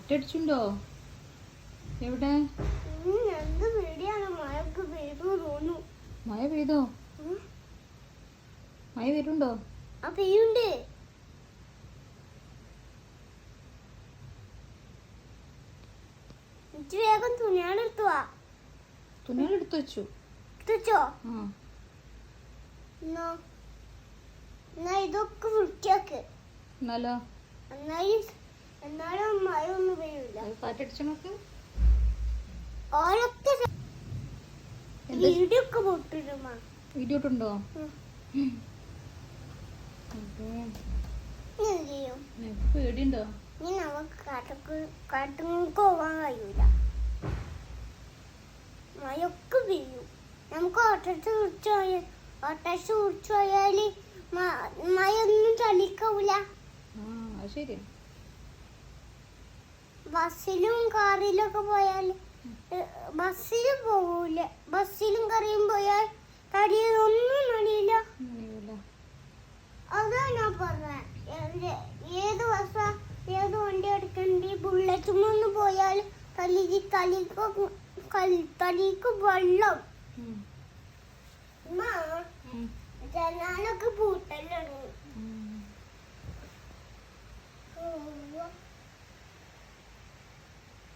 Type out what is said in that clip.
കാറ്റടിച്ചുണ്ടോ എവിടെ? മഴ പെയ്തോ? മഴ പെയ്യുണ്ട്. ഇജ്ജ് വേഗം തുണിയാണ് എടുത്തുവാ തുണികൾ എടുത്തു വെച്ചു. എടുത്തുവെച്ചോ ഇതൊക്കെ വൃത്തിയാക്ക്. എന്നാലോ? എന്നാലും എന്നാലും മഴ കാറ്റടിച്ച നോക്ക് ഓരൊക്കെ എന്താ? വീടിയൊക്കെ പൊട്ടിടുമ്മ വീഡിയോ ഇട്ടുണ്ടോ ഉം. അതെ. നീ എന്ത് ചെയ്യും നിനക്ക് പേടിയുണ്ടോ കാട്ടുങ്ങൾക്ക് പോകാൻ കഴിയൂല. മഴയൊക്കെ പെയ്യും. നമുക്ക് ഓട്ടോട്ട് കുറിച്ച് പോയാൽ ഓട്ടോസ് കുറിച്ച് പോയാൽ മഴയൊന്നും ചളിക്കാവൂല. ആ ശരിയാ. ബസ്സിലും കാറിലൊക്കെ പോയാൽ ബസ്സിൽ പോകൂല ബസ്സിലും കറിയും പോയാൽ തടിയതൊന്നും നടിയില്ല അതാണ് അതാ ഞാൻ പറഞ്ഞത് ഏത് ബസ്സ ഏത് വണ്ടി എടുക്കണ്ടി ബുള്ളറ്റുമൊന്ന് പോയാൽ തലിക്ക് തലിക്ക് തലിക്ക് വെള്ളം. ഉമ്മ,